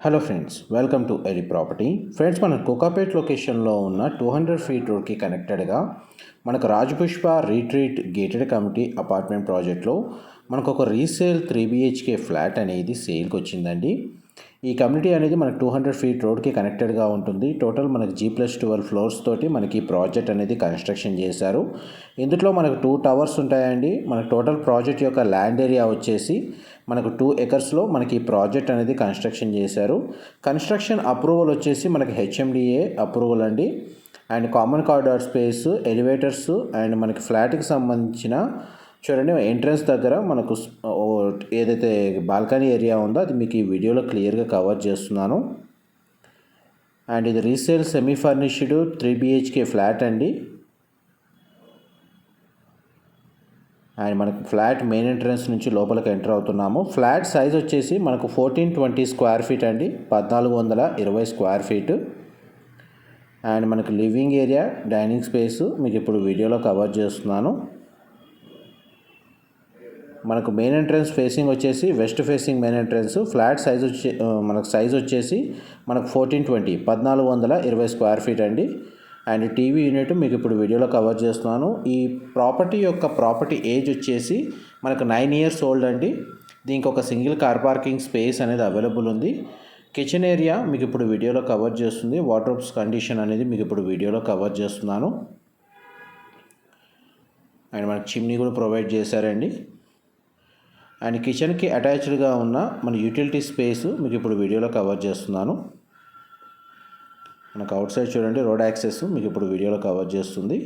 Hello friends welcome to ఎరి property friends మన కోకాపేట్ లొకేషన్లో ఉన్న టూ హండ్రెడ్ ఫీట్ రోడ్కి కనెక్టెడ్గా మనకు Rajapushpa retreat gated community apartment ప్రాజెక్ట్లో మనకు ఒక రీసేల్ త్రీ బిహెచ్కే ఫ్లాట్ అనేది సేల్కి వచ్చిందండి ఈ కమ్యూనిటీ అనేది మనకు టూ హండ్రెడ్ ఫీట్ రోడ్కి కనెక్టెడ్గా ఉంటుంది. టోటల్ మనకి జీ ప్లస్ ట్వెల్వ్ ఫ్లోర్స్ తోటి మనకి ప్రాజెక్ట్ అనేది కన్స్ట్రక్షన్ చేశారు. ఇందులో మనకు టూ టవర్స్ ఉంటాయండి. మనకు టోటల్ ప్రాజెక్ట్ యొక్క ల్యాండ్ ఏరియా వచ్చేసి మనకు టూ ఎకర్స్లో మనకి ప్రాజెక్ట్ అనేది కన్స్ట్రక్షన్ చేశారు. కన్స్ట్రక్షన్ అప్రూవల్ వచ్చేసి మనకి హెచ్ఎండిఏ అప్రూవల్ అండి. And common corridor space elevators and మనకి ఫ్లాట్కి సంబంధించిన చూడండి ఎంట్రన్స్ దగ్గర మనకు ఏదైతే బాల్కనీ ఏరియా ఉందో అది మీకు ఈ వీడియోలో క్లియర్గా కవర్ చేస్తున్నాను. అండ్ ఇది resale semi furnished three BHK flat అండి. అండ్ మనకు ఫ్లాట్ మెయిన్ ఎంట్రన్స్ నుంచి లోపలికి ఎంటర్ అవుతున్నాము. ఫ్లాట్ సైజ్ వచ్చేసి మనకు ఫోర్టీన్ ట్వంటీ స్క్వేర్ ఫీట్ అండి. పద్నాలుగు వందల ఇరవై స్క్వేర్ ఫీట్ అండ్ మనకు లివింగ్ ఏరియా డైనింగ్ స్పేస్ మీకు ఇప్పుడు వీడియోలో కవర్ చేస్తున్నాను. మనకు మెయిన్ ఎంట్రన్స్ ఫేసింగ్ వచ్చేసి west facing main entrance flat size వచ్చే మనకు సైజ్ వచ్చేసి మనకు ఫోర్టీన్ ట్వంటీ పద్నాలుగు వందల ఇరవై స్క్వేర్ ఫీట్ అండి. అండ్ టీవీ యూనిట్ మీకు ఇప్పుడు వీడియోలో కవర్ చేస్తున్నాను. ఈ ప్రాపర్టీ యొక్క ప్రాపర్టీ ఏజ్ వచ్చేసి మనకు నైన్ ఇయర్స్ ఓల్డ్ అండి. దీనికి ఒక సింగిల్ కార్ పార్కింగ్ స్పేస్ అనేది అవైలబుల్ ఉంది. కిచెన్ ఏరియా మీకు ఇప్పుడు వీడియోలో కవర్ చేస్తుంది. వాటర్ కండిషన్ అనేది మీకు ఇప్పుడు వీడియోలో కవర్ చేస్తున్నాను. అండ్ మనకు చిమ్నీ కూడా ప్రొవైడ్ చేశారండి. అండ్ కిచెన్కి అటాచ్డ్గా ఉన్న మన యూటిలిటీ స్పేస్ మీకు ఇప్పుడు వీడియోలో కవర్ చేస్తున్నాను. మనకు అవుట్ సైడ్ చూడండి రోడ్ యాక్సెస్ మీకు ఇప్పుడు వీడియోలో కవర్ చేస్తుంది.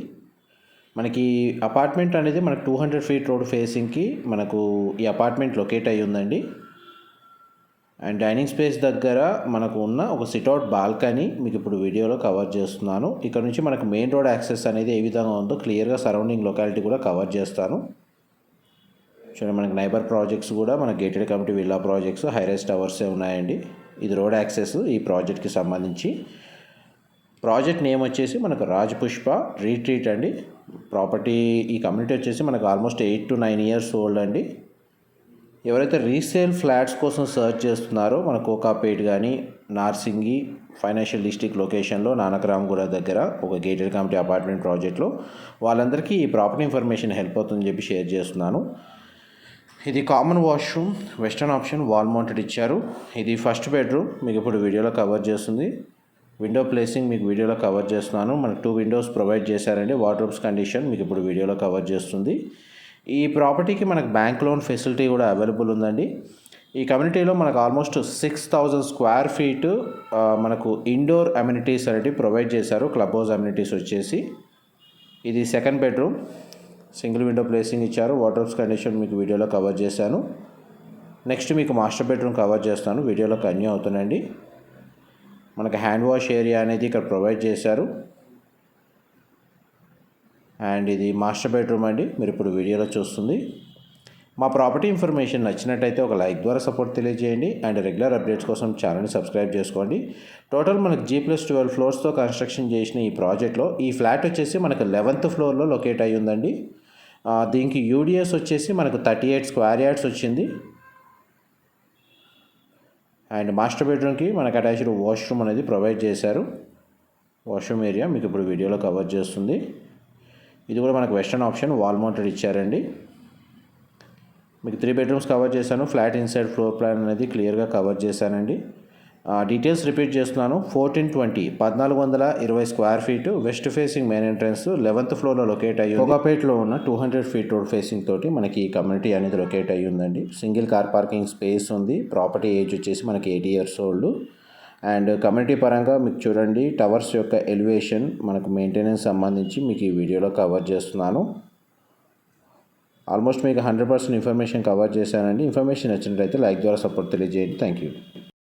మనకి అపార్ట్మెంట్ అనేది మనకు టూ హండ్రెడ్ ఫీట్ రోడ్ ఫేసింగ్కి మనకు ఈ అపార్ట్మెంట్ లొకేట్ అయ్యి ఉందండి. అండ్ డైనింగ్ స్పేస్ దగ్గర మనకు ఉన్న ఒక సిట్అవుట్ బాల్కనీ మీకు ఇప్పుడు వీడియోలో కవర్ చేస్తున్నాను. ఇక్కడ నుంచి మనకు మెయిన్ రోడ్ యాక్సెస్ అనేది ఏ విధంగా ఉందో క్లియర్గా సరౌండింగ్ లొకాలిటీ కూడా కవర్ చేస్తాను. చూడండి మనకి నైబర్ ప్రాజెక్ట్స్ కూడా మన gated community villa projects high rise టవర్సే ఉన్నాయండి. ఇది రోడ్ యాక్సెస్ ఈ ప్రాజెక్ట్కి సంబంధించి. ప్రాజెక్ట్ నేమ్ వచ్చేసి మనకు రాజ్ పుష్ప రీట్రీట్ అండి. ప్రాపర్టీ ఈ కమ్యూనిటీ వచ్చేసి మనకు almost eight to nine years old అండి. ఎవరైతే రీసేల్ ఫ్లాట్స్ కోసం సర్చ్ చేస్తున్నారో మన కోకాపేట్ కానీ నార్సింగి ఫైనాన్షియల్ డిస్టిక్ లొకేషన్లో నానకరామ్గూడ దగ్గర ఒక గేటెడ్ కమిటీ అపార్ట్మెంట్ ప్రాజెక్ట్లో వాళ్ళందరికీ ఈ ప్రాపర్టీ ఇన్ఫర్మేషన్ హెల్ప్ అవుతుందని చెప్పి షేర్ చేస్తున్నాను. ఇది common washroom western option wall mounted ఇచ్చారు. ఇది ఫస్ట్ బెడ్రూమ్ మీకు ఇప్పుడు వీడియోలో కవర్ చేస్తుంది. విండో ప్లేసింగ్ మీకు వీడియోలో కవర్ చేస్తున్నాను. మనకు టూ విండోస్ ప్రొవైడ్ చేశారండి. వార్డ్రోబ్స్ కండిషన్ మీకు ఇప్పుడు వీడియోలో కవర్ చేస్తుంది. ఈ ప్రాపర్టీకి మనకు బ్యాంక్ లోన్ ఫెసిలిటీ కూడా అవైలబుల్ ఉందండి. ఈ కమ్యూనిటీలో మనకు almost six thousand square feet మనకు ఇండోర్ అమ్యూనిటీస్ అనేవి ప్రొవైడ్ చేశారు. క్లబ్ హౌస్ అమ్యూనిటీస్ వచ్చేసి. ఇది second bedroom single window placing ఇచ్చారు. వాటర్స్ కండిషన్ మీకు వీడియోలో కవర్ చేశాను. నెక్స్ట్ మీకు మాస్టర్ బెడ్రూమ్ కవర్ చేస్తాను. వీడియోలో కన్యూ అవుతుందండి మనకు హ్యాండ్ వాష్ ఏరియా అనేది ఇక్కడ ప్రొవైడ్ చేశారు. అండ్ ఇది మాస్టర్ బెడ్రూమ్ అండి. మీరు ఇప్పుడు వీడియోలో చూస్తుంది. మా ప్రాపర్టీ ఇన్ఫర్మేషన్ నచ్చినట్టయితే ఒక లైక్ ద్వారా సపోర్ట్ తెలియజేయండి. అండ్ రెగ్యులర్ అప్డేట్స్ కోసం ఛానల్ని సబ్స్క్రైబ్ చేసుకోండి. టోటల్ మనకి జీ ప్లస్ ట్వెల్వ్ ఫ్లోర్స్తో కన్స్ట్రక్షన్ చేసిన ఈ ప్రాజెక్ట్లో ఈ ఫ్లాట్ వచ్చేసి మనకు లెవెంత్ ఫ్లోర్లో లొకేట్ అయ్యి ఉందండి. దీనికి యూడిఎస్ వచ్చేసి మనకు థర్టీ ఎయిట్ స్క్వేర్ యార్డ్స్ వచ్చింది అండ్ మాస్టర్ బెడ్రూమ్కి మనకు అటాచ్డ్ వాష్రూమ్ అనేది ప్రొవైడ్ చేశారు. వాష్రూమ్ ఏరియా మీకు ఇప్పుడు వీడియోలో కవర్ చేస్తుంది. ఇది కూడా మనకు వెస్టర్న్ ఆప్షన్ వాల్ మౌంటెడ్ ఇచ్చారండి. మీకు త్రీ బెడ్రూమ్స్ కవర్ చేశాను. ఫ్లాట్ ఇన్సైడ్ ఫ్లోర్ ప్లాన్ అనేది క్లియర్గా కవర్ చేశానండి. డీటెయిల్స్ రిపీట్ చేస్తున్నాను. ఫోర్టీన్ ట్వంటీ పద్నాలుగు వందల ఇరవై square feet west facing main entrance eleventh ఫ్లోర్లో లొకేట్ అయ్యి ఒకపేట్లో ఉన్న two hundred feet road facing తోటి మనకి ఈ కమ్యూనిటీ అనేది లొకేట్ అయ్యి ఉందండి. సింగిల్ కార్ పార్కింగ్ స్పేస్ ఉంది. ప్రాపర్టీ ఏజ్ వచ్చేసి మనకి eighty years old and community పరంగా మీకు చూడండి టవర్స్ యొక్క ఎలివేషన్ మనకు మెయింటెనెన్స్ సంబంధించి మీకు ఈ వీడియోలో కవర్ చేస్తున్నాను. ఆల్మోస్ట్ మీకు హండ్రెడ్ పర్సెంట్ ఇన్ఫర్మేషన్ కవర్ చేశానండి. ఇన్ఫర్మేషన్ నచ్చినట్లయితే లైక్ ద్వారా సపోర్ట్ తెలియజేయండి. Thank you